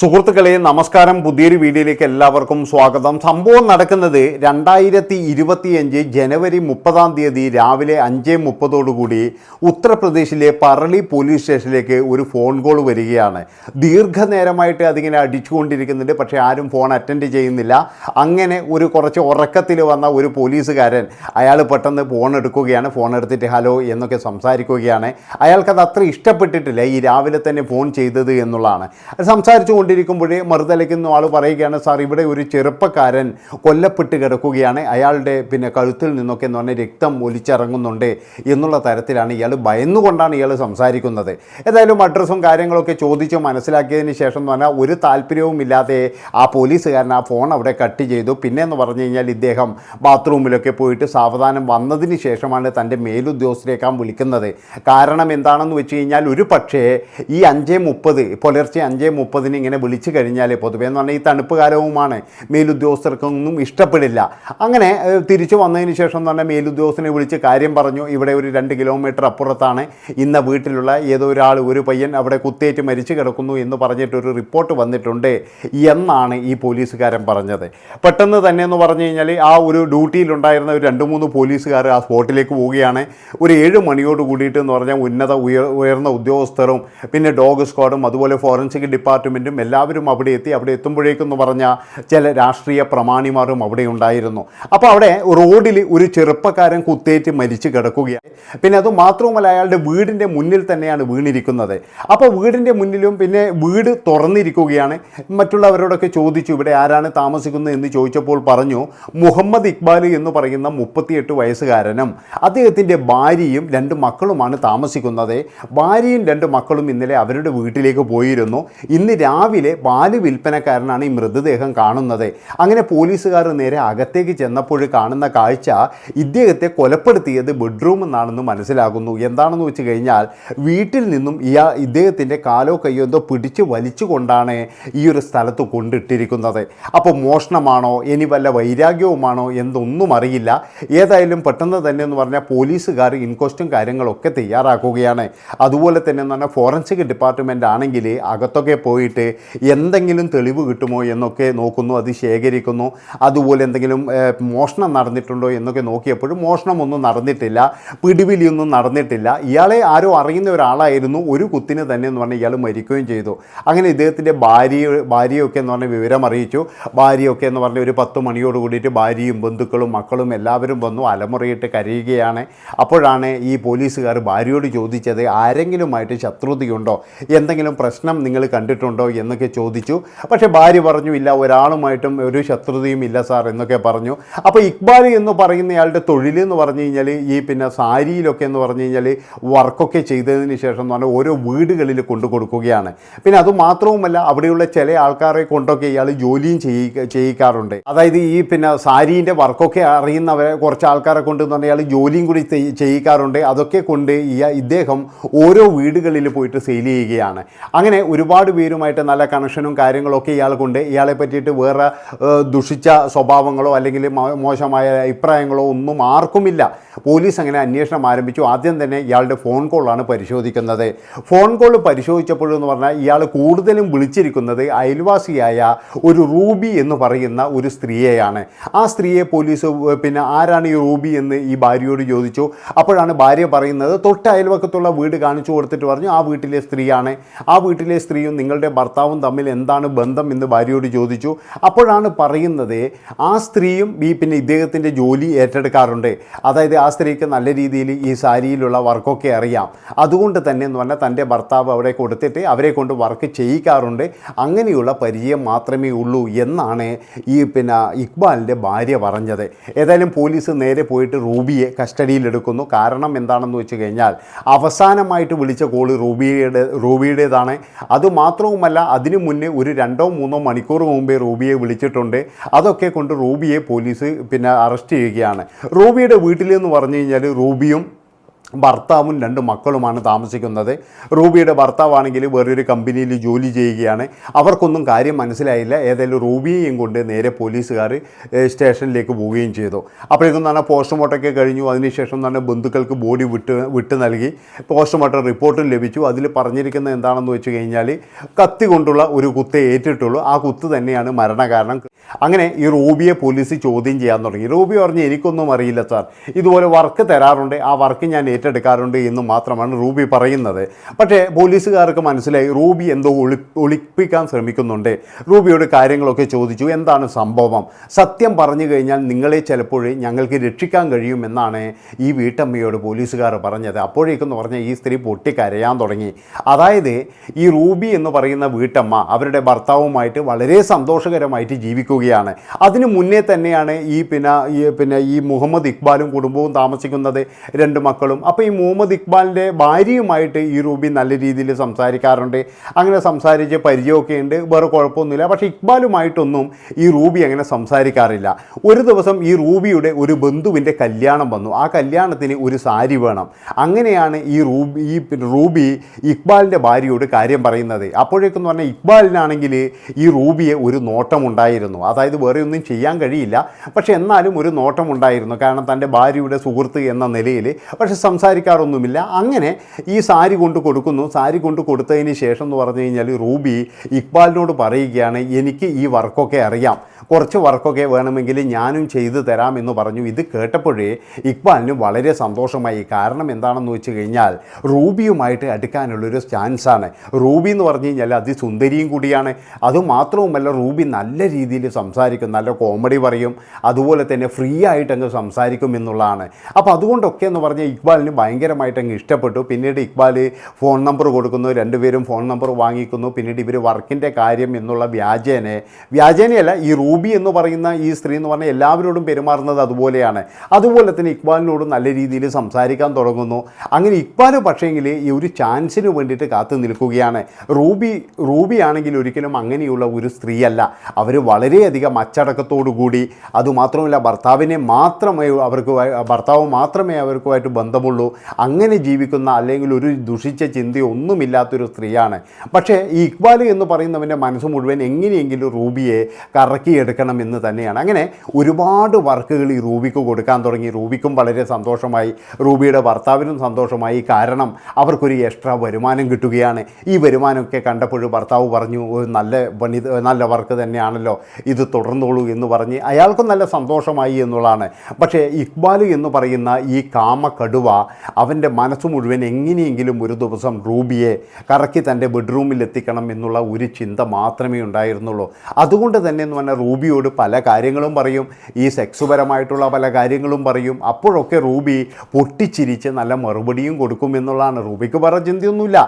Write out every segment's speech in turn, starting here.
സുഹൃത്തുക്കളെ നമസ്കാരം. പുതിയൊരു വീഡിയോയിലേക്ക് എല്ലാവർക്കും സ്വാഗതം. സംഭവം നടക്കുന്നത് രണ്ടായിരത്തി ഇരുപത്തിയഞ്ച് ജനുവരി മുപ്പതാം തീയതി രാവിലെ അഞ്ച് മുപ്പതോടുകൂടി ഉത്തർപ്രദേശിലെ പറളി പോലീസ് സ്റ്റേഷനിലേക്ക് ഒരു ഫോൺ കോൾ വരികയാണ്. ദീർഘനേരമായിട്ട് അതിങ്ങനെ അടിച്ചുകൊണ്ടിരിക്കുന്നുണ്ട്. പക്ഷേ ആരും ഫോൺ അറ്റൻഡ് ചെയ്യുന്നില്ല. അങ്ങനെ ഒരു കുറച്ച് ഉറക്കത്തിൽ വന്ന ഒരു പോലീസുകാരൻ അയാൾ പെട്ടെന്ന് ഫോൺ എടുക്കുകയാണ്. ഫോൺ എടുത്തിട്ട് ഹലോ എന്നൊക്കെ സംസാരിക്കുകയാണ്. അയാൾക്കത് അത്ര ഇഷ്ടപ്പെട്ടിട്ടില്ല ഈ രാവിലെ തന്നെ ഫോൺ ചെയ്തത് എന്നുള്ളതാണ്. സംസാരിച്ചുകൊണ്ട് സംസാരിച്ചു കൊണ്ടിരിക്കുമ്പോഴേ മറുതലയ്ക്കുന്ന ആൾ പറയുകയാണ് സാർ ഇവിടെ ഒരു ചെറുപ്പക്കാരൻ കൊല്ലപ്പെട്ട് കിടക്കുകയാണ്. അയാളുടെ പിന്നെ കഴുത്തിൽ നിന്നൊക്കെ എന്ന് പറഞ്ഞാൽ രക്തം ഒലിച്ചിറങ്ങുന്നുണ്ട് എന്നുള്ള തരത്തിലാണ് ഇയാൾ ഭയന്നുകൊണ്ടാണ് ഇയാൾ സംസാരിക്കുന്നത്. ഏതായാലും അഡ്രസ്സും കാര്യങ്ങളൊക്കെ ചോദിച്ച് മനസ്സിലാക്കിയതിന് ശേഷം എന്ന് പറഞ്ഞാൽ ഒരു താല്പര്യവും ഇല്ലാതെ ആ പോലീസുകാരൻ ആ ഫോൺ അവിടെ കട്ട് ചെയ്തു. പിന്നെ എന്ന് പറഞ്ഞു കഴിഞ്ഞാൽ ഇദ്ദേഹം ബാത്റൂമിലൊക്കെ പോയിട്ട് സാവധാനം വന്നതിന് ശേഷമാണ് തന്റെ മേലുദ്യോഗസ്ഥരേക്കാൻ വിളിക്കുന്നത്. കാരണം എന്താണെന്ന് വെച്ച് കഴിഞ്ഞാൽ ഒരു പക്ഷേ ഈ അഞ്ചേ മുപ്പത് പുലർച്ചെ അഞ്ചേ മുപ്പതിന് ഇങ്ങനെ വിളിച്ചു കഴിഞ്ഞാൽ പൊതുവേ എന്ന് പറഞ്ഞാൽ ഈ തണുപ്പ് കാലവുമാണ്. മേലുദ്യോഗസ്ഥർക്കൊന്നും ഇഷ്ടപ്പെടില്ല. അങ്ങനെ തിരിച്ചു വന്നതിന് ശേഷം എന്ന് പറഞ്ഞാൽ മേലുദ്യോഗസ്ഥനെ വിളിച്ച് കാര്യം പറഞ്ഞു. ഇവിടെ ഒരു രണ്ട് കിലോമീറ്റർ അപ്പുറത്താണ്. ഇന്ന വീട്ടിലുള്ള ഏതോ ഒരാൾ ഒരു പയ്യൻ അവിടെ കുത്തേറ്റ് മരിച്ചു കിടക്കുന്നു എന്ന് പറഞ്ഞിട്ടൊരു റിപ്പോർട്ട് വന്നിട്ടുണ്ട് എന്നാണ് ഈ പോലീസുകാരൻ പറഞ്ഞത്. പെട്ടെന്ന് തന്നെ എന്ന് പറഞ്ഞു കഴിഞ്ഞാൽ ആ ഒരു ഡ്യൂട്ടിയിലുണ്ടായിരുന്ന ഒരു രണ്ട് മൂന്ന് പോലീസുകാർ ആ സ്പോട്ടിലേക്ക് പോവുകയാണ്. ഒരു ഏഴ് മണിയോട് കൂടിയിട്ട് എന്ന് പറഞ്ഞാൽ ഉന്നത ഉയർ ഉയർന്ന ഉദ്യോഗസ്ഥരും പിന്നെ ഡോഗ് സ്ക്വാഡും അതുപോലെ ഫോറൻസിക് ഡിപ്പാർട്ട്മെന്റും എല്ലാവരും അവിടെ എത്തി അവിടെ എത്തുമ്പോഴേക്കും എന്ന് പറഞ്ഞാൽ ചില രാഷ്ട്രീയ പ്രമാണിമാരും അവിടെ ഉണ്ടായിരുന്നു. അപ്പോൾ അവിടെ റോഡിൽ ഒരു ചെറുപ്പക്കാരൻ കുത്തേറ്റ് മരിച്ചു കിടക്കുകയാണ്. പിന്നെ അത് മാത്രവുമല്ല അയാളുടെ വീടിന്റെ മുന്നിൽ തന്നെയാണ് വീണിരിക്കുന്നത്. അപ്പോൾ വീടിന്റെ മുന്നിലും പിന്നെ വീട് തുറന്നിരിക്കുകയാണ്. മറ്റുള്ളവരോടൊക്കെ ചോദിച്ചു ഇവിടെ ആരാണ് താമസിക്കുന്നത്? എന്ന് ചോദിച്ചപ്പോൾ പറഞ്ഞു മുഹമ്മദ് ഇക്ബാൽ എന്ന് പറയുന്ന മുപ്പത്തിയെട്ട് വയസ്സുകാരനും അദ്ദേഹത്തിന്റെ ഭാര്യയും രണ്ട് മക്കളുമാണ് താമസിക്കുന്നത്. ഭാര്യയും രണ്ട് മക്കളും ഇന്നലെ അവരുടെ വീട്ടിലേക്ക് പോയിരുന്നു. ഇന്ന് രാവിലെ പാൽ വിൽപ്പനക്കാരനാണ് ഈ മൃതദേഹം കാണുന്നത്. അങ്ങനെ പോലീസുകാർ നേരെ അകത്തേക്ക് ചെന്നപ്പോൾ കാണുന്ന കാഴ്ച ഇദ്ദേഹത്തെ കൊലപ്പെടുത്തിയത് ബെഡ്റൂം എന്നാണെന്ന് മനസ്സിലാകുന്നു. എന്താണെന്ന് വെച്ച് കഴിഞ്ഞാൽ വീട്ടിൽ നിന്നും ഇയാ ഇദ്ദേഹത്തിന്റെ കാലോ കയ്യോ എന്തോ പിടിച്ച് വലിച്ചുകൊണ്ടാണ് ഈ ഒരു സ്ഥലത്ത് കൊണ്ടിട്ടിരിക്കുന്നത്. അപ്പോൾ മോഷണമാണോ? ഇനി വല്ല വൈരാഗ്യവുമാണോ? എന്നൊന്നും അറിയില്ല. ഏതായാലും പെട്ടെന്ന് തന്നെ എന്ന് പറഞ്ഞാൽ പോലീസുകാർ ഇൻക്വസ്റ്റും കാര്യങ്ങളൊക്കെ തയ്യാറാക്കുകയാണ്. അതുപോലെ തന്നെ എന്ന് പറഞ്ഞാൽ ഫോറൻസിക് ഡിപ്പാർട്ട്മെന്റ് ആണെങ്കിൽ അകത്തൊക്കെ പോയിട്ട് എന്തെങ്കിലും തെളിവ് കിട്ടുമോ എന്നൊക്കെ നോക്കുന്നു അത് ശേഖരിക്കുന്നു. അതുപോലെ എന്തെങ്കിലും മോഷണം നടന്നിട്ടുണ്ടോ എന്നൊക്കെ നോക്കിയപ്പോഴും മോഷണമൊന്നും നടന്നിട്ടില്ല പിടിവിലിയൊന്നും നടന്നിട്ടില്ല. ഇയാളെ ആരോ അറിയുന്ന ഒരാളായിരുന്നു ഒരു കുത്തിന് തന്നെ എന്ന് പറഞ്ഞാൽ ഇയാൾ മരിക്കുകയും ചെയ്തു. അങ്ങനെ ഇദ്ദേഹത്തിന്റെ ഭാര്യ ഭാര്യയൊക്കെ എന്ന് പറഞ്ഞാൽ വിവരം അറിയിച്ചു. ഭാര്യയൊക്കെ എന്ന് പറഞ്ഞാൽ ഒരു പത്ത് മണിയോട് കൂടിയിട്ട് ഭാര്യയും ബന്ധുക്കളും മക്കളും എല്ലാവരും വന്നു അലമുറയിട്ട് കരയുകയാണ്. അപ്പോഴാണ് ഈ പോലീസുകാർ ഭാര്യയോട് ചോദിച്ചത് ആരെങ്കിലുമായിട്ട് ശത്രുതയുണ്ടോ? എന്തെങ്കിലും പ്രശ്നം നിങ്ങൾ കണ്ടിട്ടുണ്ടോ എന്നൊക്കെ ചോദിച്ചു. പക്ഷേ ഭാര്യ പറഞ്ഞു ഇല്ല ഒരാളുമായിട്ടും ഒരു ശത്രുതയും ഇല്ല സാർ എന്നൊക്കെ പറഞ്ഞു. അപ്പോൾ ഇക്ബാൽ എന്ന് പറയുന്നയാളുടെ തൊഴിൽ എന്ന് പറഞ്ഞു കഴിഞ്ഞാൽ ഈ പിന്നെ സാരിയിലൊക്കെ എന്ന് പറഞ്ഞു കഴിഞ്ഞാൽ വർക്കൊക്കെ ചെയ്തതിന് ശേഷം എന്ന് പറഞ്ഞാൽ ഓരോ വീടുകളിൽ കൊണ്ടു കൊടുക്കുകയാണ്. പിന്നെ അതുമാത്രവുമല്ല അവിടെയുള്ള ചില ആൾക്കാരെ കൊണ്ടൊക്കെ ഇയാൾ ജോലിയും ചെയ്യിക്ക ചെയ്യിക്കാറുണ്ട്. അതായത് ഈ പിന്നെ സാരീന്റെ വർക്കൊക്കെ അറിയുന്നവരെ കുറച്ച് ആൾക്കാരെ കൊണ്ട് എന്ന് പറഞ്ഞാൽ ഇയാൾ ജോലിയും കൂടി ചെയ്യിക്കാറുണ്ട്. അതൊക്കെ കൊണ്ട് ഇയാൾ ഇദ്ദേഹം ഓരോ വീടുകളിൽ പോയിട്ട് സെയിൽ ചെയ്യുകയാണ്. അങ്ങനെ ഒരുപാട് പേരുമായിട്ട് നല്ല കണക്ഷനും കാര്യങ്ങളൊക്കെ ഇയാൾക്കുണ്ട്. കൊണ്ട് ഇയാളെ പറ്റിയിട്ട് വേറെ ദുഷിച്ച സ്വഭാവങ്ങളോ അല്ലെങ്കിൽ മോശമായ അഭിപ്രായങ്ങളോ ഒന്നും ആർക്കുമില്ല. പോലീസ് അങ്ങനെ അന്വേഷണം ആരംഭിച്ചു. ആദ്യം തന്നെ ഇയാളുടെ ഫോൺ കോളാണ് പരിശോധിക്കുന്നത്. ഫോൺ കോൾ പരിശോധിച്ചപ്പോഴെന്ന് പറഞ്ഞാൽ ഇയാൾ കൂടുതലും വിളിച്ചിരിക്കുന്നത് അയൽവാസിയായ ഒരു റൂബി എന്ന് പറയുന്ന ഒരു സ്ത്രീയെയാണ്. ആ സ്ത്രീയെ പോലീസ് പിന്നെ ആരാണ് ഈ റൂബി എന്ന് ഈ ഭാര്യയോട് ചോദിച്ചു. അപ്പോഴാണ് ഭാര്യ പറയുന്നത് തൊട്ട് അയൽവക്കത്തുള്ള വീട് കാണിച്ചു കൊടുത്തിട്ട് പറഞ്ഞു ആ വീട്ടിലെ സ്ത്രീയാണ്. ആ വീട്ടിലെ സ്ത്രീയും നിങ്ങളുടെ ഭർത്താവും തമ്മിൽ എന്താണ് ബന്ധം എന്ന് ഭാര്യയോട് ചോദിച്ചു. അപ്പോഴാണ് പറയുന്നത് ആ സ്ത്രീയും ഈ പിന്നെ ഇദ്ദേഹത്തിന്റെ ജോലി ഏറ്റെടുക്കാറുണ്ട്. അതായത് ആ സ്ത്രീക്ക് നല്ല രീതിയിൽ ഈ സാരിയിലുള്ള വർക്കൊക്കെ അറിയാം. അതുകൊണ്ട് തന്നെ എന്ന് പറഞ്ഞാൽ തന്റെ ഭർത്താവ് അവിടെ കൊടുത്തിട്ട് അവരെ കൊണ്ട് വർക്ക് ചെയ്യിക്കാറുണ്ട്. അങ്ങനെയുള്ള പരിചയം മാത്രമേ ഉള്ളൂ എന്നാണ് ഈ പിന്നെ ഇക്ബാലിന്റെ ഭാര്യ പറഞ്ഞത്. ഏതായാലും പോലീസ് നേരെ പോയിട്ട് റൂബിയെ കസ്റ്റഡിയിലെടുക്കുന്നു. കാരണം എന്താണെന്ന് വെച്ച് കഴിഞ്ഞാൽ അവസാനമായിട്ട് വിളിച്ച കോൾ റൂബിയുടെ റൂബിയുടേതാണ്. അതുമാത്രവുമല്ല അതിനു മുന്നേ ഒരു രണ്ടോ മൂന്നോ മണിക്കൂർ മുമ്പേ റൂബിയെ വിളിച്ചിട്ടുണ്ട്. അതൊക്കെ കൊണ്ട് റൂബിയെ പോലീസ് പിന്നെ അറസ്റ്റ് ചെയ്യുകയാണ്. റൂബിയുടെ വീട്ടിലെന്ന് പറഞ്ഞു കഴിഞ്ഞാൽ റൂബിയും ഭർത്താവും രണ്ട് മക്കളുമാണ് താമസിക്കുന്നത്. റൂബിയുടെ ഭർത്താവാണെങ്കിൽ വേറൊരു കമ്പനിയിൽ ജോലി ചെയ്യുകയാണ്. അവർക്കൊന്നും കാര്യം മനസ്സിലായില്ല. ഏതായാലും റൂബിയെയും കൊണ്ട് നേരെ പോലീസുകാർ സ്റ്റേഷനിലേക്ക് പോവുകയും ചെയ്തു. അപ്പോഴേക്കും തന്നെ പോസ്റ്റ്മോർട്ടമൊക്കെ കഴിഞ്ഞു. അതിനുശേഷം തന്നെ ബന്ധുക്കൾക്ക് ബോഡി വിട്ട് വിട്ട് നൽകി. പോസ്റ്റ്മോർട്ടം റിപ്പോർട്ടും ലഭിച്ചു. അതിൽ പറഞ്ഞിരിക്കുന്നത് എന്താണെന്ന് വെച്ച് കഴിഞ്ഞാൽ കത്തി കൊണ്ടുള്ള ഒരു കുത്തേ ഏറ്റിട്ടുള്ളൂ. ആ കുത്ത് തന്നെയാണ് മരണകാരണം. അങ്ങനെ ഈ റൂബിയെ പോലീസ് ചോദ്യം ചെയ്യാൻ തുടങ്ങി. റൂബി പറഞ്ഞു എനിക്കൊന്നും അറിയില്ല സാർ. ഇതുപോലെ വർക്ക് തരാറുണ്ട്. ആ വർക്ക് ഞാൻ ഏറ്റെടുക്കാറുണ്ട് എന്ന് മാത്രമാണ് റൂബി പറയുന്നത്. പക്ഷേ പോലീസുകാർക്ക് മനസ്സിലായി റൂബി എന്തോ ഒളി ഒളിപ്പിക്കാൻ ശ്രമിക്കുന്നുണ്ട്. റൂബിയോട് കാര്യങ്ങളൊക്കെ ചോദിച്ചു. എന്താണ് സംഭവം? സത്യം പറഞ്ഞു കഴിഞ്ഞാൽ നിങ്ങളെ ചിലപ്പോൾ ഞങ്ങൾക്ക് രക്ഷിക്കാൻ കഴിയുമെന്നാണ് ഈ വീട്ടമ്മയോട് പോലീസുകാർ പറഞ്ഞത്. അപ്പോഴേക്കെന്ന് പറഞ്ഞാൽ ഈ സ്ത്രീ പൊട്ടിക്കരയാൻ തുടങ്ങി. അതായത് ഈ റൂബി എന്ന് പറയുന്ന വീട്ടമ്മ അവരുടെ ഭർത്താവുമായിട്ട് വളരെ സന്തോഷകരമായിട്ട് ജീവിക്കുകയാണ് അതിനു മുന്നേ തന്നെയാണ് ഈ പിന്നെ ഈ പിന്നെ ഈ മുഹമ്മദ് ഇക്ബാലും കുടുംബവും താമസിക്കുന്നത് രണ്ട് മക്കളും. അപ്പോൾ ഈ മുഹമ്മദ് ഇക്ബാലിന്റെ ഭാര്യയുമായിട്ട് ഈ റൂബി നല്ല രീതിയിൽ സംസാരിക്കാറുണ്ട്. അങ്ങനെ സംസാരിച്ച് പരിചയമൊക്കെ ഉണ്ട്. വേറെ കുഴപ്പമൊന്നുമില്ല. പക്ഷേ ഇക്ബാലുമായിട്ടൊന്നും ഈ റൂബി അങ്ങനെ സംസാരിക്കാറില്ല. ഒരു ദിവസം ഈ റൂബിയുടെ ഒരു ബന്ധുവിന്റെ കല്യാണം വന്നു. ആ കല്യാണത്തിന് ഒരു സാരി വേണം. അങ്ങനെയാണ് ഈ റൂബി ഈ റൂബി ഇക്ബാലിന്റെ ഭാര്യയോട് കാര്യം പറയുന്നത്. അപ്പോഴേക്കെന്ന് പറഞ്ഞാൽ ഇക്ബാലിനാണെങ്കിൽ ഈ റൂബിയെ ഒരു നോട്ടമുണ്ടായിരുന്നു. അതായത് വേറെ ഒന്നും ചെയ്യാൻ കഴിയില്ല. പക്ഷെ എന്നാലും ഒരു നോട്ടമുണ്ടായിരുന്നു. കാരണം തന്റെ ഭാര്യയുടെ സുഹൃത്ത് എന്ന നിലയിൽ പക്ഷെ സംസാരിക്കാറൊന്നുമില്ല. അങ്ങനെ ഈ സാരി കൊണ്ട് കൊടുക്കുന്നു. സാരി കൊണ്ട് കൊടുത്തതിന് ശേഷം എന്ന് പറഞ്ഞു കഴിഞ്ഞാൽ റൂബി ഇക്ബാലിനോട് പറയുകയാണ് എനിക്ക് ഈ വർക്കൊക്കെ അറിയാം. കുറച്ച് വർക്കൊക്കെ വേണമെങ്കിൽ ഞാനും ചെയ്തു തരാം എന്ന് പറഞ്ഞു. ഇത് കേട്ടപ്പോഴേ ഇക്ബാലിന് വളരെ സന്തോഷമായി. കാരണം എന്താണെന്ന് വെച്ച് കഴിഞ്ഞാൽ റൂബിയുമായിട്ട് അടുക്കാനുള്ളൊരു ചാൻസാണ്. റൂബി എന്ന് പറഞ്ഞു കഴിഞ്ഞാൽ അതിസുന്ദരിയും കൂടിയാണ്. അതുമാത്രവുമല്ല റൂബി നല്ല രീതിയിൽ സംസാരിക്കും നല്ല കോമഡി പറയും അതുപോലെ തന്നെ ഫ്രീ ആയിട്ട് അങ്ങ് സംസാരിക്കും എന്നുള്ളതാണ്. അപ്പോൾ അതുകൊണ്ടൊക്കെ എന്ന് പറഞ്ഞാൽ ഇക്ബാലിന് ഭയങ്കരമായിട്ട് അങ്ങ് ഇഷ്ടപ്പെട്ടു. പിന്നീട് ഇക്ബാൽ ഫോൺ നമ്പർ കൊടുക്കുന്നു രണ്ടുപേരും ഫോൺ നമ്പർ വാങ്ങിക്കുന്നു. പിന്നീട് ഇവർ വർക്കിന്റെ കാര്യം എന്നുള്ള വ്യാജേനെ വ്യാജേനയല്ല ഈ റൂബി എന്ന് പറയുന്ന ഈ സ്ത്രീ എന്ന് പറഞ്ഞാൽ എല്ലാവരോടും പെരുമാറുന്നത് അതുപോലെയാണ്. അതുപോലെ തന്നെ ഇക്ബാലിനോട് നല്ല രീതിയിൽ സംസാരിക്കാൻ തുടങ്ങുന്നു. അങ്ങനെ ഇക്ബാൽ പക്ഷേങ്കിൽ ഈ ഒരു ചാൻസിന് വേണ്ടിയിട്ട് കാത്തു നിൽക്കുകയാണ്. റൂബി റൂബി ആണെങ്കിൽ ഒരിക്കലും അങ്ങനെയുള്ള ഒരു സ്ത്രീയല്ല. അവർ വളരെയധികം അച്ചടക്കത്തോടു കൂടി അതുമാത്രമല്ല ഭർത്താവിനെ മാത്രമേ അവർക്ക് ഭർത്താവ് മാത്രമേ അവർക്കുമായിട്ട് ബന്ധമുള്ളൂ. അങ്ങനെ ജീവിക്കുന്ന അല്ലെങ്കിൽ ഒരു ദുഷിച്ച ചിന്തയൊന്നുമില്ലാത്തൊരു സ്ത്രീയാണ്. പക്ഷേ ഈ ഇക്ബാൽ എന്ന് പറയുന്നവന്റെ മനസ്സ് മുഴുവൻ എങ്ങനെയെങ്കിലും റൂബിയെ കറക്കിയെടുക്കണം എന്ന് തന്നെയാണ്. അങ്ങനെ ഒരുപാട് വർക്കുകൾ ഈ റൂബിക്ക് കൊടുക്കാൻ തുടങ്ങി. റൂബിക്കും വളരെ സന്തോഷമായി. റൂബിയുടെ ഭർത്താവിനും സന്തോഷമായി. കാരണം അവർക്കൊരു എക്സ്ട്രാ വരുമാനം കിട്ടുകയാണ്. ഈ വരുമാനമൊക്കെ കണ്ടപ്പോൾ ഭർത്താവ് പറഞ്ഞു "ഓ, നല്ല നല്ല വർക്ക് തന്നെയാണല്ലോ. ഇത് തുടർന്നോളൂ എന്ന് പറഞ്ഞ് അയാൾക്കും നല്ല സന്തോഷമായി എന്നുള്ളതാണ്. പക്ഷേ ഇക്ബാൽ എന്ന് പറയുന്ന ഈ കാമ കടുവ അവന്റെ മനസ്സ് മുഴുവൻ എങ്ങനെയെങ്കിലും ഒരു ദിവസം റൂബിയെ കറക്കി തന്റെ ബെഡ്റൂമിൽ എത്തിക്കണം എന്നുള്ള ഒരു ചിന്ത മാത്രമേ ഉണ്ടായിരുന്നുള്ളൂ. അതുകൊണ്ട് തന്നെ എന്ന് പറഞ്ഞാൽ റൂബിയോട് പല കാര്യങ്ങളും പറയും. ഈ സെക്സ് പരമായിട്ടുള്ള പല കാര്യങ്ങളും പറയും. അപ്പോഴൊക്കെ റൂബി പൊട്ടിച്ചിരിച്ച് നല്ല മറുപടിയും കൊടുക്കും എന്നുള്ളതാണ്. റൂബിക്ക് വേറെ ചിന്തയൊന്നുമില്ല.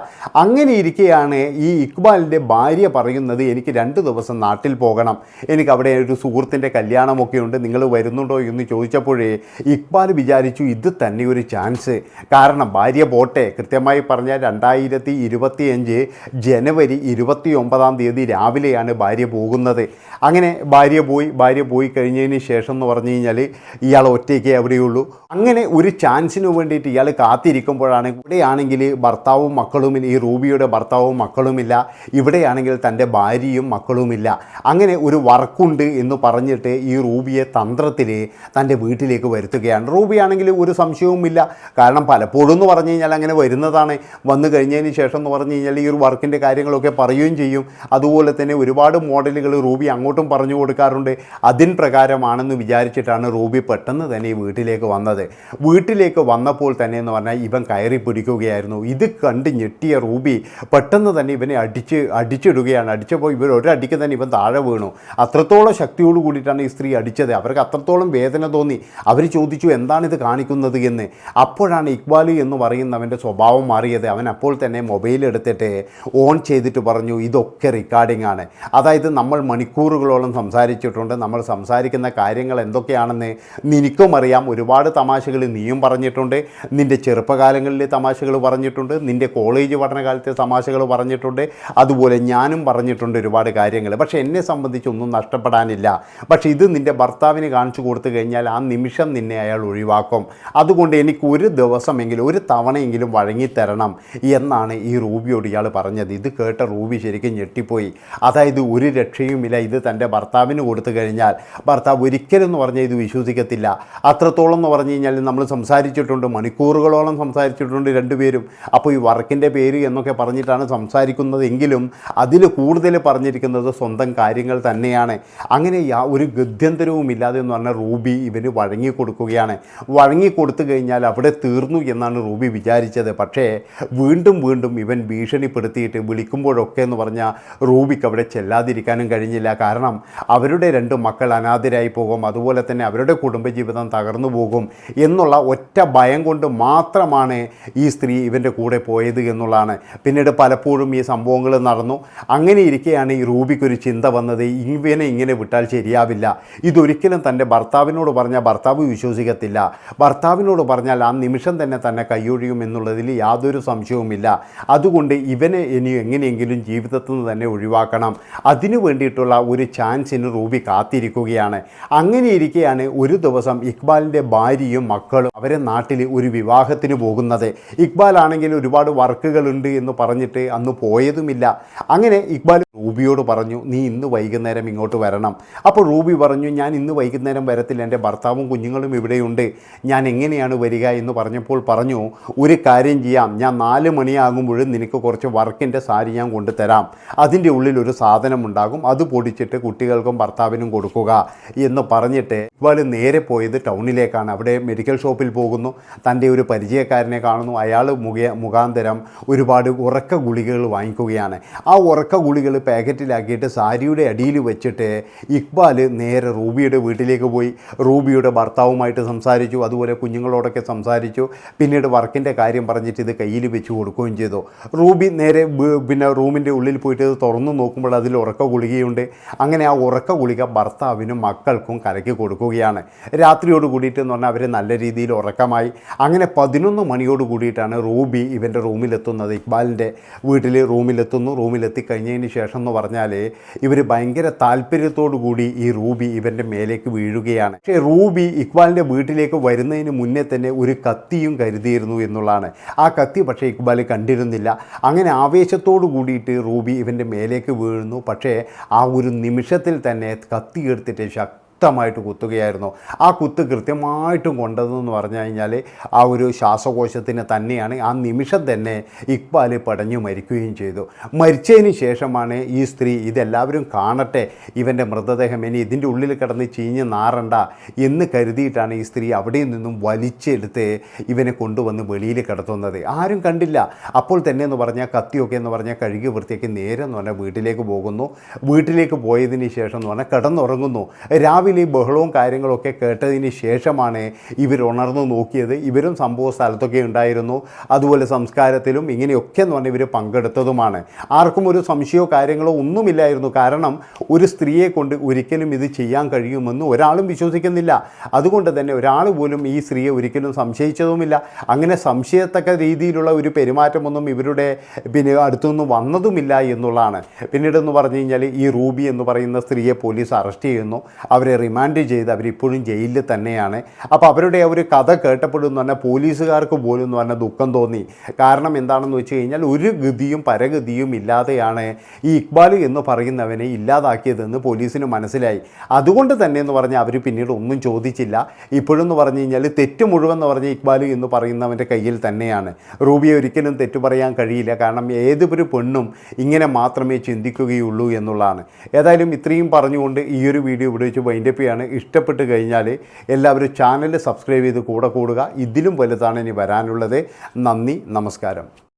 അങ്ങനെ ഇരിക്കെയാണ് ഈ ഇക്ബാലിന്റെ ഭാര്യ പറയുന്നത് എനിക്ക് രണ്ട് ദിവസം നാട്ടിൽ പോകണം. എനിക്ക് അവിടെ ഒരു സുഹൃത്തിന്റെ കല്യാണമൊക്കെ ഉണ്ട്. നിങ്ങൾ വരുന്നുണ്ടോ എന്ന് ചോദിച്ചപ്പോഴേ ഇക്ബാൽ വിചാരിച്ചു ഇത് തന്നെ ഒരു ചാൻസ്. കാരണം ഭാര്യ പോട്ടെ കൃത്യമായി പറഞ്ഞാൽ രണ്ടായിരത്തി ഇരുപത്തിയഞ്ച് ജനുവരി ഇരുപത്തി ഒമ്പതാം തീയതി രാവിലെയാണ് ഭാര്യ പോകുന്നത്. അങ്ങനെ ഭാര്യ പോയി ഭാര്യ പോയി കഴിഞ്ഞതിന് ശേഷം എന്ന് പറഞ്ഞു കഴിഞ്ഞാൽ ഇയാൾ ഒറ്റയ്ക്കേ അവിടെയുള്ളൂ. അങ്ങനെ ഒരു ചാൻസിന് വേണ്ടിയിട്ട് ഇയാൾ കാത്തിരിക്കുമ്പോഴാണ് ഇവിടെയാണെങ്കിൽ ഭർത്താവും മക്കളും ഈ റൂബിയുടെ ഭർത്താവും മക്കളുമില്ല ഇവിടെയാണെങ്കിൽ തന്റെ ഭാര്യയും മക്കളുമില്ല അങ്ങനെ ഒരു വർക്കുണ്ട് എന്ന് പറഞ്ഞിട്ട് ഈ റൂബിയെ തന്ത്രത്തിൽ തന്റെ വീട്ടിലേക്ക് വരുത്തുകയാണ്. റൂബിയാണെങ്കിൽ ഒരു സംശയവുമില്ല കാരണം പലപ്പോഴും എന്ന് പറഞ്ഞു കഴിഞ്ഞാൽ അങ്ങനെ വരുന്നതാണ്. വന്നു കഴിഞ്ഞതിന് ശേഷം എന്ന് പറഞ്ഞു കഴിഞ്ഞാൽ ഈ ഒരു വർക്കിന്റെ കാര്യങ്ങളൊക്കെ പറയുകയും ചെയ്യും. അതുപോലെ തന്നെ ഒരുപാട് മോഡലുകൾ റൂബി അങ്ങോട്ടും പറഞ്ഞു കൊടുക്കാറുണ്ട്. അതിൻ പ്രകാരമാണെന്ന് വിചാരിച്ചിട്ടാണ് റൂബി പെട്ടെന്ന് തന്നെ ഈ വീട്ടിലേക്ക് വന്നത്. വീട്ടിലേക്ക് വന്നപ്പോൾ തന്നെ എന്ന് പറഞ്ഞാൽ ഇവൻ കയറി പിടിക്കുകയായിരുന്നു. ഇത് കണ്ട് ഞെട്ടിയ റൂബി പെട്ടെന്ന് തന്നെ ഇവനെ അടിച്ച് അടിച്ചിടുകയാണ്. അടിച്ചപ്പോൾ ഇവർ ഒരടിക്ക് തന്നെ ഇവൻ താഴെ വീണു. അത്രത്തോളം ശക്തിയോട് കൂടിയിട്ടാണ് ഈ സ്ത്രീ അടിച്ചത്. അവർക്ക് അത്രത്തോളം വേദന തോന്നി. അവർ ചോദിച്ചു എന്താണിത് കാണിക്കുന്നത് എന്ന്? അപ്പോഴാണ് ഇക്ബാൽ എന്ന് പറയുന്നവന്റെ സ്വഭാവം മാറിയത്. അവൻ അപ്പോൾ തന്നെ മൊബൈൽ എടുത്തിട്ട് ഓൺ ചെയ്തിട്ട് പറഞ്ഞു ഇതൊക്കെ റെക്കോർഡിംഗ് ആണ്. അതായത് നമ്മൾ മണിക്കൂറുകളോളം സംസാരിച്ചിട്ടുണ്ട്. നമ്മൾ സംസാരിക്കുന്ന കാര്യങ്ങൾ എന്തൊക്കെയാണെന്ന് നിനക്കും അറിയാം. ഒരുപാട് തമാശകൾ നീയും പറഞ്ഞിട്ടുണ്ട്. നിന്റെ ചെറുപ്പകാലങ്ങളിലെ തമാശകൾ പറഞ്ഞിട്ടുണ്ട്. നിന്റെ കോളേജ് പഠനകാലത്തെ തമാശകൾ പറഞ്ഞിട്ടുണ്ട്. അതുപോലെ ഞാനും പറഞ്ഞിട്ടുണ്ട് ഒരുപാട് കാര്യങ്ങൾ. പക്ഷേ എന്നെ സംബന്ധിച്ചൊന്നും നഷ്ടപ്പെടാനില്ല. പക്ഷേ ഇത് നിന്റെ ഭർത്താവിന് കാണിച്ചു കൊടുത്തു കഴിഞ്ഞാൽ ആ നിമിഷം നിന്നെ അയാൾ ഒഴിവാക്കും. അതുകൊണ്ട് എനിക്ക് ഒരു ദിവസമെങ്കിലും ഒരു തവണയെങ്കിലും വഴങ്ങിത്തരണം എന്നാണ് ഈ റൂബിയോട് ഇയാൾ പറഞ്ഞത്. ഇത് കേട്ട റൂബി ശരിക്കും ഞെട്ടിപ്പോയി. അതായത് ഒരു രക്ഷയുമില്ല. ഇത് തന്റെ ഭർത്താവിന് കൊടുത്തു കഴിഞ്ഞാൽ ഭർത്താവ് ഒരിക്കലും എന്ന് പറഞ്ഞാൽ ഇത് വിശ്വസിക്കത്തില്ല. അത്രത്തോളം എന്ന് പറഞ്ഞു കഴിഞ്ഞാൽ നമ്മൾ സംസാരിച്ചിട്ടുണ്ട് മണിക്കൂറുകളോളം സംസാരിച്ചിട്ടുണ്ട് രണ്ടുപേരും. അപ്പോൾ ഈ വർക്കിന്റെ പേര് എന്നൊക്കെ പറഞ്ഞിട്ടാണ് സംസാരിക്കുന്നതെങ്കിലും അതിൽ കൂടുതൽ പറഞ്ഞിരിക്കുന്നത് സ്വന്തം കാര്യങ്ങൾ തന്നെയാണ്. അങ്ങനെ ഒരു ഗത്യന്തരവും ഇല്ലാതെ എന്ന് പറഞ്ഞാൽ റൂബി ഇവന് വഴങ്ങി കൊടുക്കുകയാണ്. വഴങ്ങി കൊടുത്തു കഴിഞ്ഞാൽ അവിടെ തീർന്നു എന്നാണ് റൂബി വിചാരിച്ചത്. പക്ഷേ വീണ്ടും വീണ്ടും ഇവൻ ഭീഷണിപ്പെടുത്തിയിട്ട് വിളിക്കുമ്പോഴൊക്കെ എന്ന് പറഞ്ഞാൽ റൂബിക്ക് അവിടെ ചെല്ലാതിരിക്കാനും കഴിഞ്ഞില്ല. കാരണം അവരുടെ രണ്ട് മക്കൾ അനാഥരായി പോകും അതുപോലെ തന്നെ അവരുടെ കുടുംബജീവിതം തകർന്നു പോകും എന്നുള്ള ഒറ്റ ഭയം കൊണ്ട് മാത്രമാണ് ഈ സ്ത്രീ ഇവന്റെ കൂടെ പോയത് എന്നുള്ളതാണ്. പിന്നീട് പലപ്പോഴും ഈ സംഭവങ്ങൾ നടന്നു. അങ്ങനെ ഇരിക്കെയാണ് ഈ റൂബിക്കൊരു ചിന്ത വന്നത്. ഇവനെ ഇങ്ങനെ വിട്ടാൽ ശരിയാവില്ല. ഇതൊരിക്കലും തന്റെ ഭർത്താവിനോട് പറഞ്ഞാൽ ഭർത്താവ് വിശ്വസിക്കത്തില്ല. ഭർത്താവിനോട് പറഞ്ഞാൽ ആ നിമിഷം തന്നെ തന്നെ കൈയൊഴിയും എന്നുള്ളതിൽ യാതൊരു സംശയവുമില്ല. അതുകൊണ്ട് ഇവനെ ഇനി എങ്ങനെയെങ്കിലും ജീവിതത്തിൽ നിന്ന് തന്നെ ഒഴിവാക്കണം. അതിനു വേണ്ടിയിട്ടുള്ള ഒരു ചാൻസിന് റൂബി കാത്തിരിക്കുകയാണ്. അങ്ങനെ ഇരിക്കെയാണ് ഒരു ദിവസം ഇക്ബാലിന്റെ ഭാര്യയും മക്കളും അവരെ നാട്ടിൽ ഒരു വിവാഹത്തിന് പോകുന്നത്. ഇക്ബാൽ ആണെങ്കിൽ ഒരുപാട് വർക്കുകളുണ്ട് എന്ന് പറഞ്ഞിട്ട് അന്ന് പോയതുമില്ല. അങ്ങനെ ഇക്ബാൽ റൂബിയോട് പറഞ്ഞു നീ ഇന്ന് വൈകുന്നേരം ഇങ്ങോട്ട് വരണം. അപ്പോൾ റൂബി പറഞ്ഞു ഞാൻ ഇന്ന് വൈകുന്നേരം വരത്തില്ല. എന്റെ ഭർത്താവും കുഞ്ഞുങ്ങളും ഇവിടെയുണ്ട്. ഞാൻ എങ്ങനെയാണ് വരിക? എന്ന് പറഞ്ഞപ്പോൾ പറഞ്ഞു ഒരു കാര്യം ചെയ്യാം. ഞാൻ നാല് മണിയാകുമ്പോഴും നിനക്ക് കുറച്ച് വർക്കിന്റെ സാരി ഞാൻ കൊണ്ടുതരാം. അതിന്റെ ഉള്ളിൽ ഒരു സാധനം ഉണ്ടാകും. അത് പൊടിച്ചിട്ട് കുട്ടികൾക്കും ഭർത്താവിനും കൊടുക്കുക എന്ന് പറഞ്ഞിട്ട് ഇക്ബാൽ നേരെ പോയത് ടൗണിലേക്കാണ്. അവിടെ മെഡിക്കൽ ഷോപ്പിൽ പോകുന്നു. തന്റെ ഒരു പരിചയക്കാരനെ കാണുന്നു. അയാൾ മുഖ മുഖാന്തരം ഒരുപാട് ഉറക്ക ഗുളികകൾ വാങ്ങിക്കുകയാണ്. ആ ഉറക്ക ഗുളികൾ പാക്കറ്റിലാക്കിയിട്ട് സാരിയുടെ അടിയിൽ വെച്ചിട്ട് ഇക്ബാൽ നേരെ റൂബിയുടെ വീട്ടിലേക്ക് പോയി. റൂബിയുടെ ഭർത്താവുമായിട്ട് സംസാരിച്ചു. അതുപോലെ കുഞ്ഞുങ്ങളോടൊക്കെ സംസാരിച്ചു. പിന്നീട് വർക്കിന്റെ കാര്യം പറഞ്ഞിട്ട് ഇത് കയ്യിൽ വെച്ച് കൊടുക്കുകയും ചെയ്തു. റൂബി നേരെ പിന്നെ റൂമിന്റെ ഉള്ളിൽ പോയിട്ട് തുറന്നു നോക്കുമ്പോൾ അതിൽ ഉറക്ക ഗുളികയുണ്ട്. അങ്ങനെ ആ ഉറക്ക ഗുളിക ഭർത്താവിനും മക്കൾക്കും കലക്കി കൊടുക്കുകയാണ്. രാത്രിയോട് കൂടിയിട്ട് എന്ന് പറഞ്ഞാൽ അവർ നല്ല രീതിയിൽ ഉറക്കമായി. അങ്ങനെ പതിനൊന്ന് മണിയോട് കൂടിയിട്ടാണ് റൂബി ഇവന്റെ റൂമിലെത്തുന്നത്. ഇക്ബാലിന്റെ വീട്ടിൽ റൂമിലെത്തുന്നു. റൂമിലെത്തി കഴിഞ്ഞതിന് ശേഷം എന്ന് പറഞ്ഞാൽ ഇവർ ഭയങ്കര താല്പര്യത്തോടു കൂടി ഈ റൂബി ഇവന്റെ മേലേക്ക് വീഴുകയാണ്. പക്ഷേ റൂബി ഇക്ബാലിന്റെ വീട്ടിലേക്ക് വരുന്നതിന് മുന്നേ തന്നെ ഒരു കത്തിയും കരുതിയിരുന്നു എന്നുള്ളതാണ്. ആ കത്തി പക്ഷേ ഇക്ബാൽ കണ്ടിരുന്നില്ല. അങ്ങനെ ആവേശത്തോടു കൂടിയിട്ട് റൂബി ഇവന്റെ മേലേക്ക് വീഴുന്നു. പക്ഷേ ആ ഒരു നിമിഷത്തിൽ തന്നെ കത്തിയെടുത്തിട്ട് ശക്തി ശക്തമായിട്ട് കുത്തുകയായിരുന്നു. ആ കുത്ത് കൃത്യമായിട്ടും കൊണ്ടതെന്ന് പറഞ്ഞു കഴിഞ്ഞാൽ ആ ഒരു ശ്വാസകോശത്തിന് തന്നെയാണ് ആ നിമിഷം തന്നെ ഇക്ബാൽ പടഞ്ഞു മരിക്കുകയും ചെയ്തു. മരിച്ചതിന് ശേഷമാണ് ഈ സ്ത്രീ ഇതെല്ലാവരും കാണട്ടെ ഇവന്റെ മൃതദേഹം ഇനി ഇതിന്റെ ഉള്ളിൽ കിടന്ന് ചീഞ്ഞ് നാറണ്ട എന്ന് കരുതിയിട്ടാണ് ഈ സ്ത്രീ അവിടെ നിന്നും വലിച്ചെടുത്ത് ഇവനെ കൊണ്ടുവന്ന് വെളിയിൽ കിടത്തുന്നത്. ആരും കണ്ടില്ല. അപ്പോൾ തന്നെ എന്ന് പറഞ്ഞാൽ കത്തിയൊക്കെ എന്ന് പറഞ്ഞാൽ കഴുകി വൃത്തിയാക്കി നേരെ എന്ന് പറഞ്ഞാൽ വീട്ടിലേക്ക് പോകുന്നു. വീട്ടിലേക്ക് പോയതിന് ശേഷം എന്ന് പറഞ്ഞാൽ കിടന്നുറങ്ങുന്നു. രാവിലെ ഈ ബഹളവും കാര്യങ്ങളൊക്കെ കേട്ടതിന് ശേഷമാണ് ഇവർ ഉണർന്നു നോക്കിയത്. ഇവരും സംഭവ സ്ഥലത്തൊക്കെ ഉണ്ടായിരുന്നു. അതുപോലെ സംസ്കാരത്തിലും ഇങ്ങനെയൊക്കെ എന്ന് പറഞ്ഞാൽ ഇവർ പങ്കെടുത്തതുമാണ്. ആർക്കും ഒരു സംശയമോ കാര്യങ്ങളോ ഒന്നുമില്ലായിരുന്നു. കാരണം ഒരു സ്ത്രീയെ കൊണ്ട് ഒരിക്കലും ഇത് ചെയ്യാൻ കഴിയുമെന്ന് ഒരാളും വിശ്വസിക്കുന്നില്ല. അതുകൊണ്ട് തന്നെ ഒരാൾ പോലും ഈ സ്ത്രീയെ ഒരിക്കലും സംശയിച്ചതുമില്ല. അങ്ങനെ സംശയത്തക്ക രീതിയിലുള്ള ഒരു പെരുമാറ്റമൊന്നും ഇവരുടെ പിന്നെ അടുത്തുനിന്ന് വന്നതുമില്ല എന്നുള്ളതാണ്. പിന്നീടെന്ന് പറഞ്ഞു കഴിഞ്ഞാൽ ഈ റൂബി എന്ന് പറയുന്ന സ്ത്രീയെ പോലീസ് അറസ്റ്റ് ചെയ്യുന്നു. അവരെ റിമാൻഡ് ചെയ്ത് അവരിപ്പോഴും ജയിലിൽ തന്നെയാണ്. അപ്പോൾ അവരുടെ ഒരു കഥ കേട്ടപ്പെടുന്നു പറഞ്ഞാൽ പോലീസുകാർക്ക് പോലും എന്ന് പറഞ്ഞാൽ ദുഃഖം തോന്നി. കാരണം എന്താണെന്ന് വെച്ച് കഴിഞ്ഞാൽ ഒരു ഗതിയും പരഗതിയും ഇല്ലാതെയാണ് ഈ ഇക്ബാൽ എന്ന് പറയുന്നവനെ ഇല്ലാതാക്കിയതെന്ന് പോലീസിന് മനസ്സിലായി. അതുകൊണ്ട് തന്നെ എന്ന് പറഞ്ഞാൽ അവർ പിന്നീട് ഒന്നും ചോദിച്ചില്ല. ഇപ്പോഴെന്ന് പറഞ്ഞു കഴിഞ്ഞാൽ തെറ്റ് മുഴുവൻ എന്ന് പറഞ്ഞാൽ ഇക്ബാൽ എന്ന് പറയുന്നവന്റെ കയ്യിൽ തന്നെയാണ്. റൂബിയെ ഒരിക്കലും തെറ്റു പറയാൻ കഴിയില്ല. കാരണം ഏതൊരു പെണ്ണും ഇങ്ങനെ മാത്രമേ ചിന്തിക്കുകയുള്ളൂ എന്നുള്ളതാണ്. ഏതായാലും ഇത്രയും പറഞ്ഞുകൊണ്ട് ഈ ഒരു വീഡിയോ ഇവിടെ വെച്ച് വൈൻഡപ്പ് ചെയ്യാണ് ഇഷ്ടപ്പെട്ട് കഴിഞ്ഞാൽ എല്ലാവരും ചാനൽ സബ്സ്ക്രൈബ് ചെയ്ത് കൂടെ കൂടുക. ഇതിലും വലുതാണ് ഇനി വരാനുള്ളത്. നന്ദി നമസ്കാരം.